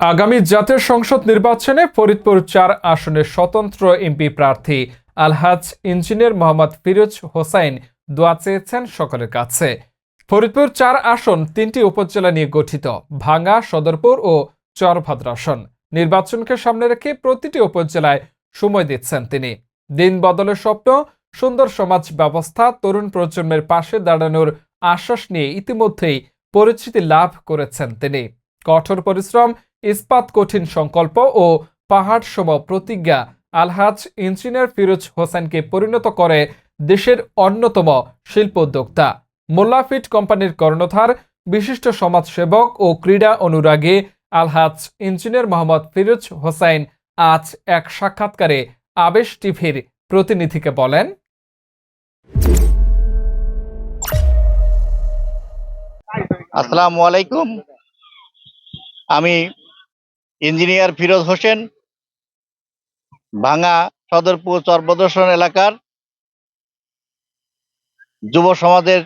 আগামী জাতীয় সংসদ নির্বাচনে ফরিদপুর চার আসনের স্বতন্ত্র এমপি প্রার্থী আলহাজ ইঞ্জিনিয়ার মোহাম্মদ ফিরোজ হোসাইন দোয়া চেয়েছেন সকলের কাছে। ফরিদপুর চার আসন তিনটি উপজেলা নিয়ে গঠিত, ভাঙ্গা, সদরপুর ও চরভদ্র আসন। নির্বাচনকে সামনে রেখে প্রতিটি উপজেলায় সময় দিচ্ছেন তিনি। দিন বদলের স্বপ্ন, সুন্দর সমাজ ব্যবস্থা, তরুণ প্রজন্মের পাশে দাঁড়ানোর আশ্বাস নিয়ে ইতিমধ্যেই পরিচিতি লাভ করেছেন তিনি। কঠোর পরিশ্রম ইস্পাত কঠিন সংকল্প ও পাহাড় সম প্রতিজ্ঞা আলহাজ ইঞ্জিনিয়ার ফিরোজ হোসেনকে পরিণত করে দেশের অন্যতম শিল্পোদ্যোক্তা। মোল্লাফিট কোম্পানির কর্ণধার, বিশিষ্ট সমাজসেবক ও ক্রীড়া অনুরাগী আলহাজ ইঞ্জিনিয়ার মোহাম্মদ ফিরোজ হোসাইন আজ এক সাক্ষাৎকারে আবেশ টিভির প্রতিনিধিকে বলেন, আসসালামু আলাইকুম। আমি ইঞ্জিনিয়ার ফিরোজ হোসেন ভাঙা সদরপুর চরবদর্শন এলাকার যুব সমাজের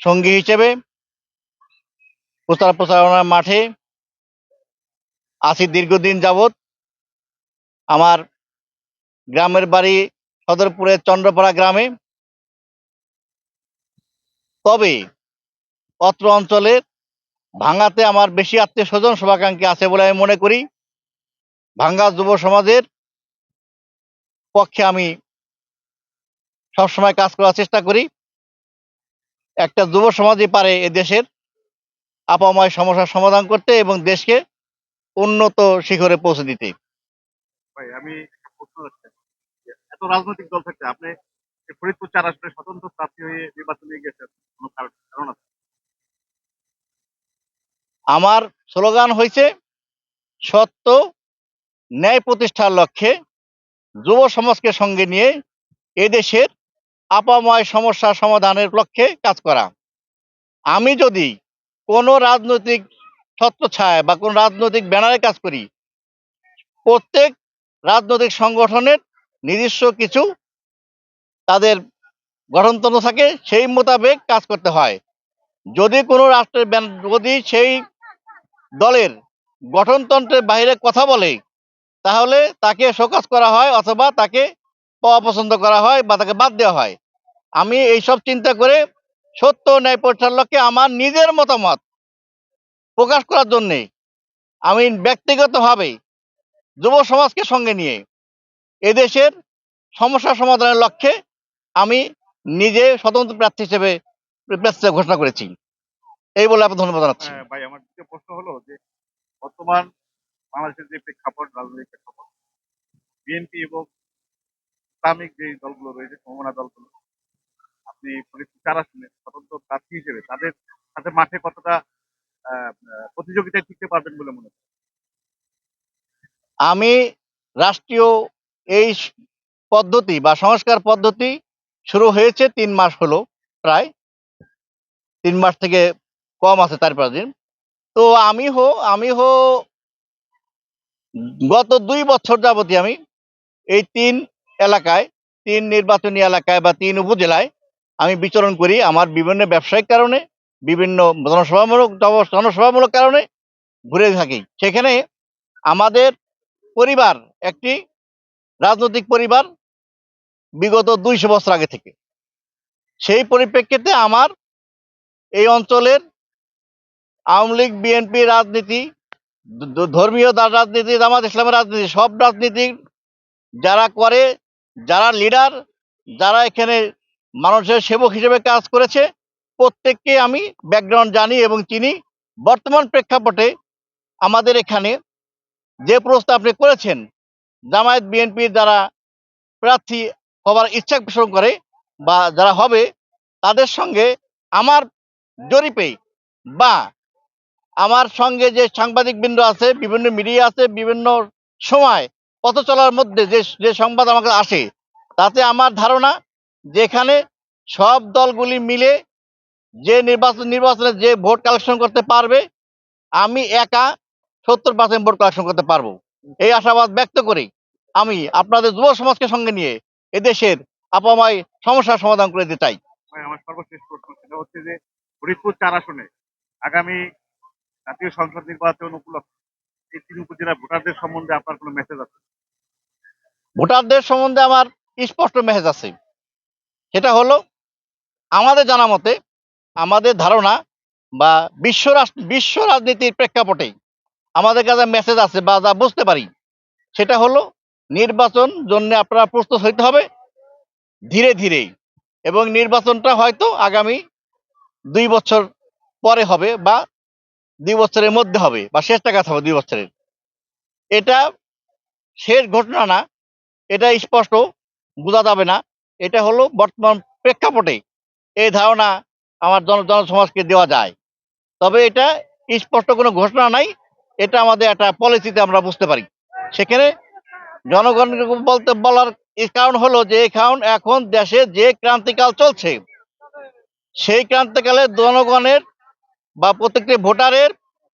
সঙ্গী হিসেবে প্রচার প্রচারণার মাঠে আছি দীর্ঘদিন যাবৎ। আমার গ্রামের বাড়ি সদরপুরের চন্দ্রপাড়া গ্রামে। তবে অত্র অঞ্চলের ভাঙ্গাতে আমার বেশি আত্মীয় স্বজন শুভাকাঙ্ক্ষী আছে বলে আমি মনে করি। ভাঙ্গা যুব সমাজের পক্ষে আমি সবসময় কাজ করার চেষ্টা করি। একটা যুব সমাজই পারে এ দেশের আপাময় সমস্যার সমাধান করতে এবং দেশকে উন্নত শিখরে পৌঁছে দিতে। আমি প্রশ্ন এত রাজনৈতিক দল থাকতে আপনি ফরিদপুর চার আসনে স্বতন্ত্র প্রার্থী হয়ে নির্বাচনে গেছেন কোনো কারণ কারণ আছে আমার স্লোগান হয়েছে সত্য ন্যায় প্রতিষ্ঠার লক্ষ্যে যুব সমাজকে সঙ্গে নিয়ে এদেশের আপাময় সমস্যা সমাধানের লক্ষ্যে কাজ করা। আমি যদি কোনো রাজনৈতিক সত্য ছত্রছায় বা কোনো রাজনৈতিক ব্যানারে কাজ করি, প্রত্যেক রাজনৈতিক সংগঠনের নিজস্ব কিছু তাদের গঠনতন্ত্র থাকে, সেই মোতাবেক কাজ করতে হয়। যদি কোনো রাষ্ট্রের যদি সেই দলের গঠনতন্ত্রের বাইরে কথা বলে, তাহলে তাকে শোকাজ করা হয় অথবা তাকে অপছন্দ করা হয় বা তাকে বাদ দেওয়া হয়। আমি এইসব চিন্তা করে সত্য ন্যায় প্রতিষ্ঠার লক্ষ্যে আমার নিজের মতামত প্রকাশ করার জন্যে আমি ব্যক্তিগতভাবে যুব সমাজকে সঙ্গে নিয়ে এদেশের সমস্যা সমাধানের লক্ষ্যে আমি নিজে স্বতন্ত্র প্রার্থী হিসেবে প্রার্থী ঘোষণা করেছি। এই বলে আপনার ধন্যবাদ জানাচ্ছি। হ্যাঁ, ভাই আমার দ্বিতীয় প্রশ্ন হলো যে বর্তমান বাংলাদেশের যে প্রেক্ষাপট রাজনৈতিক প্রেক্ষাপট বিএনপি এবং ইসলামিক যে দলগুলো রয়েছে সমমনা দলগুলো আপনি চার আসনে স্বতন্ত্র প্রার্থী হিসেবে তাদের সাথে মাঠে কতটা প্রতিযোগিতায় টিকতে পারবেন বলে মনে হয় আমি রাষ্ট্রীয় এই পদ্ধতি বা সংস্কার পদ্ধতি শুরু হয়েছে তিন মাস হলো প্রায়। তিন মাস থেকে কম আছে চার পাঁচ দিন। তো আমি হো আমি হো গত দুই বছর যাবতী আমি এই তিন এলাকায়, তিন নির্বাচনী এলাকায় বা তিন উপজেলায় আমি বিচরণ করি আমার বিভিন্ন ব্যবসায়িক কারণে, বিভিন্ন জনসভামূলক জনসভামূলক কারণে ঘুরে থাকি। সেখানে আমাদের পরিবার একটি রাজনৈতিক পরিবার বিগত দুইশো বছর আগে থেকে। সেই পরিপ্রেক্ষিতে আমার এই অঞ্চলের আওয়ামী লীগ, বিএনপি রাজনীতি ধর্মীয় রাজনীতি, জামাত ইসলামের রাজনীতি, সব রাজনীতি যারা করে, যারা লিডার যারা এখানে মানুষের সেবক হিসেবে কাজ করেছে, প্রত্যেককে আমি ব্যাকগ্রাউন্ড জানি এবং চিনি। বর্তমান প্রেক্ষাপটে আমাদের এখানে যে প্রস্তাব আপনি করেছেন, জামায়াত বিএনপির যারা প্রার্থী হবার ইচ্ছা পোষণ করে বা যারা হবে, তাদের সঙ্গে আমার জরিপে বা আমার সঙ্গে যে সাংবাদিক বৃন্দ আছে, বিভিন্ন মিডিয়া আছে, বিভিন্ন সময় পথ চলার মধ্যে যে যে সংবাদ আমাকে আসে, তাতে আমার ধারণা যেখানে সব দলগুলি মিলে যে নির্বাচন, নির্বাচনে যে ভোট কালেকশন করতে পারবে, আমি একা সত্তর পার্সেন্ট ভোট কালেকশন করতে পারব। এই আশাবাদ ব্যক্ত করি। আমি আপনাদের যুব সমাজকে সঙ্গে নিয়ে এদেশের আপামায় সমস্যার সমাধান করে দিতে চাই। আমার সর্বশেষ প্রশ্ন সেটা হচ্ছে যে, ফরিদপুর চার আসনে আগামী জাতীয় সংসদ নির্বাচন উপলক্ষে এই তিন উপজেলা ভোটারদের সম্বন্ধে আপনার কোনো মেসেজ আছে? ভোটারদের সম্বন্ধে আমার স্পষ্ট মেসেজ আছে। সেটা হলো, আমাদের জানা মতে, আমাদের ধারণা বা বিশ্ব বিশ্ব রাজনীতির প্রেক্ষাপটে আমাদের কাছে মেসেজ আছে বা যা বুঝতে পারি, সেটা হলো নির্বাচন জন্য আপনারা প্রস্তুত হইতে হবে ধীরে ধীরে এবং নির্বাচনটা হয়তো আগামী দুই বছর পরে হবে বা দুই বছরের মধ্যে হবে বা শেষটা কথা হবে দুই বছরের। এটা শেষ ঘটনা না, এটা স্পষ্ট, বোঝা যাবে না। এটা হলো বর্তমান প্রেক্ষাপটে এই ধারণা আমার জন, জনসমাজকে দেওয়া যায়। তবে এটা স্পষ্ট কোনো ঘোষণা নাই, এটা আমাদের একটা পলিসিতে আমরা বুঝতে পারি। সেখানে জনগণ বলতে, বলার কারণ হলো যে, কারণ এখন দেশে যে ক্রান্তিকাল চলছে, সেই ক্রান্তিকালে জনগণের বা প্রত্যেকটি ভোটারের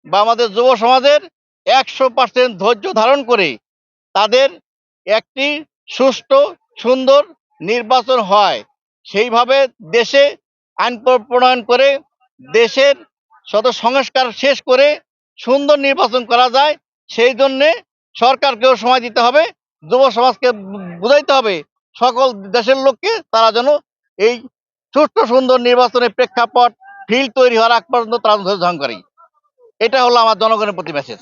বা আমাদের যুব সমাজের একশো পার্সেন্ট ধৈর্য ধারণ করে তাদের একটি সুষ্ঠু, সুন্দর নির্বাচন হয়। সেইভাবে দেশে আইন প্রণয়ন করে, দেশের শত সংস্কার শেষ করে সুন্দর নির্বাচন করা যায়, সেই জন্যে সরকারকেও সময় দিতে হবে, যুব সমাজকে বুঝাইতে হবে, সকল দেশের লোককে তারা যেন এই সুষ্ঠু, সুন্দর নির্বাচনের প্রেক্ষাপট ফিল তৈরি হওয়ার আগ পর্যন্ত তারা ধ্বংস করি। করে এটা হলো আমার জনগণের প্রতি মেসেজ